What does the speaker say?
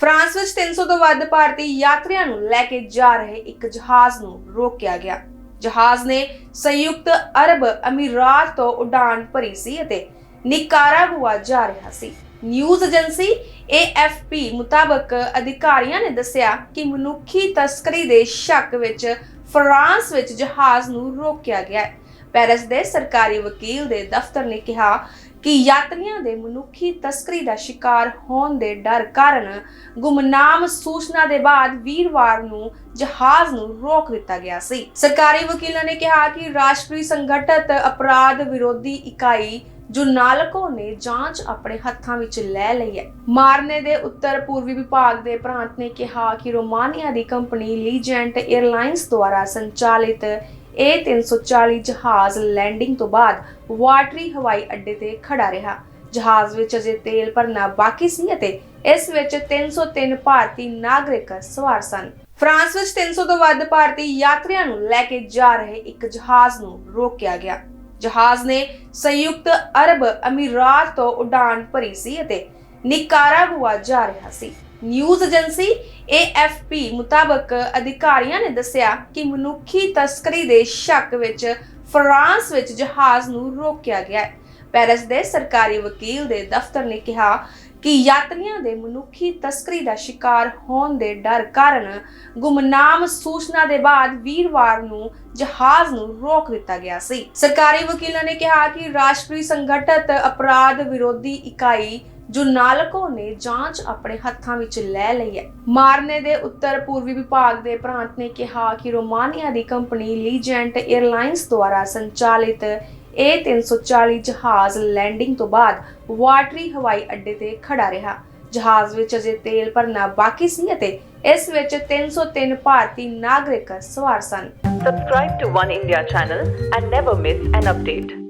France ਵਿੱਚ 300 ਤੋਂ ਵੱਧ ਭਾਰਤੀ ਯਾਤਰੀਆਂ ਨੂੰ ਲੈ ਕੇ ਜਾ ਰਹੇ ਇੱਕ ਜਹਾਜ਼ ਨੂੰ ਰੋਕਿਆ ਗਿਆ। ਜਹਾਜ਼ ਨੇ ਸੰਯੁਕਤ ਅਰਬ ਅਮੀਰਾਤ ਤੋਂ ਉਡਾਨ ਭਰੀ ਸੀ ਅਤੇ ਨਿਕਾਰਾਗੁਆ ਜਾ ਰਿਹਾ ਸੀ। ਨਿਊਜ਼ ਏਜੰਸੀ AFP ਮੁਤਾਬਕ ਅਧਿਕਾਰੀਆਂ ਨੇ ਦੱਸਿਆ ਕਿ ਮਨੁੱਖੀ ਤਸਕਰੀ ਦੇ ਸ਼ੱਕ ਵਿੱਚ ਫਰਾਂਸ ਵਿੱਚ ਜਹਾਜ਼ ਨੂੰ ਰੋਕਿਆ ਗਿਆ ਹੈ। ਪੈਰਿਸ ਦੇ ਸਰਕਾਰੀ ਵਕੀਲ ਦੇ ਦਫ਼ਤਰ ਨੇ ਕਿਹਾ ਕਿ ਯਾਤਰੀਆਂ ਦੇ ਮਨੁੱਖੀ ਤਸਕਰੀ ਦਾ ਸ਼ਿਕਾਰ ਹੋਣ ਦੇ ਡਰ ਕਾਰਨ ਗੁਮਨਾਮ ਸੂਚਨਾ ਦੇ ਬਾਅਦ ਵੀਰਵਾਰ ਨੂੰ ਜਹਾਜ਼ ਨੂੰ ਰੋਕ ਦਿੱਤਾ ਗਿਆ ਸੀ। ਸਰਕਾਰੀ ਵਕੀਲਾਂ ਨੇ ਕਿਹਾ ਕਿ ਰਾਸ਼ਟਰੀ ਸੰਗਠਿਤ ਅਪਰਾਧ ਵਿਰੋਧੀ ਇਕਾਈ ਜੁਨਾਲਕੋ ਨੇ ਜਾਂਚ ਆਪਣੇ ਹੱਥਾਂ ਵਿੱਚ ਲੈ ਲਈ ਹੈ। ਮਾਰਨੇ ਦੇ ਉੱਤਰ ਪੂਰਬੀ ਵਿਭਾਗ ਦੇ ਪ੍ਰਾਂਤ ਨੇ ਕਿਹਾ ਕਿ ਰੋਮਾਨੀਆ ਦੀ ਕੰਪਨੀ ਲੀਜੈਂਟ 에ਅਰਲਾਈਨਸ ਦੁਆਰਾ ਸੰਚਾਲਿਤ A340 ਜਹਾਜ਼ ਲੈਂਡਿੰਗ ਤੋਂ ਬਾਅਦ ਵਾਟਰੀ ਹਵਾਈ ਅੱਡੇ ਤੇ ਖੜਾ ਰਿਹਾ। ਜਹਾਜ਼ ਵਿੱਚ ਅਜੇ ਤੇਲ ਭਰਨਾ ਬਾਕੀ ਸੀ ਅਤੇ ਇਸ ਵਿੱਚ 303 ਭਾਰਤੀ ਨਾਗਰਿਕ ਸਵਾਰ ਸਨ। ਫਰਾਂਸ ਵਿੱਚ 300 ਤੋਂ ਵੱਧ ਭਾਰਤੀ ਯਾਤਰੀਆਂ ਨੂੰ ਲੈ ਕੇ ਜਾ ਰਹੇ ਇੱਕ ਜਹਾਜ਼ ਨੂੰ ਰੋਕਿਆ ਗਿਆ। ਜਹਾਜ਼ ਨੇ ਸੰਯੁਕਤ ਅਰਬ ਅਮੀਰਾਤ ਤੋਂ ਉਡਾਨ ਭਰੀ ਸੀ ਅਤੇ ਨਿਕਾਰਾਗੁਆ ਜਾ ਰਿਹਾ ਸੀ। ਨਿਊਜ਼ ਏਜੰਸੀ AFP ਮੁਤਾਬਕ ਅਧਿਕਾਰੀਆਂ ਨੇ ਦੱਸਿਆ ਕਿ ਮਨੁੱਖੀ ਤਸਕਰੀ ਦੇ ਸ਼ੱਕ ਵਿੱਚ ਫਰਾਂਸ ਵਿੱਚ ਜਹਾਜ਼ ਨੂੰ ਰੋਕਿਆ ਗਿਆ ਹੈ। ਪੈਰਿਸ ਦੇ ਸਰਕਾਰੀ ਵਕੀਲ ਦੇ ਦਫ਼ਤਰ ਨੇ ਕਿਹਾ ਕਿ ਯਾਤਰੀਆਂ ਦੇ ਮਨੁੱਖੀ ਤਸਕਰੀ ਦਾ ਸ਼ਿਕਾਰ ਹੋਣ ਦੇ ਡਰ ਕਾਰਨ ਗੁਮਨਾਮ ਸੂਚਨਾ ਦੇ ਬਾਅਦ ਵੀਰਵਾਰ ਨੂੰ ਜਹਾਜ਼ ਨੂੰ ਰੋਕ ਦਿੱਤਾ ਗਿਆ ਸੀ। ਸਰਕਾਰੀ ਵਕੀਲਾਂ ਨੇ ਕਿਹਾ ਕਿ ਰਾਸ਼ਟਰੀ ਸੰਗਠਿਤ ਅਪਰਾਧ ਵਿਰੋਧੀ ਇਕਾਈ ਜੁਨਾਲਕੋ ਨੇ ਜਾਂਚ ਆਪਣੇ ਹੱਥਾਂ ਵਿੱਚ ਲੈ ਲਈ ਹੈ। ਮਾਰਨੇ ਦੇ ਉੱਤਰ ਪੂਰਬੀ ਵਿਭਾਗ ਦੇ ਪ੍ਰਾਂਤ ਨੇ ਕਿਹਾ ਕਿ ਰੋਮਾਨੀਆ ਦੀ ਕੰਪਨੀ ਲੀਜੈਂਟ 에ਅਰਲਾਈਨਸ ਦੁਆਰਾ ਸੰਚਾਲਿਤ A340 ਜਹਾਜ਼ ਲੈਂਡਿੰਗ ਤੋਂ ਬਾਅਦ ਵਾਟਰੀ ਹਵਾਈ ਅੱਡੇ ਤੇ ਖੜਾ ਰਿਹਾ। ਜਹਾਜ਼ ਵਿੱਚ ਅਜੇ ਤੇਲ ਭਰਨਾ ਬਾਕੀ ਸੀ ਅਤੇ ਇਸ ਵਿੱਚ 303 ਭਾਰਤੀ ਨਾਗਰਿਕ ਸਵਾਰ ਸਨ। Subscribe to One India channel and never miss an update.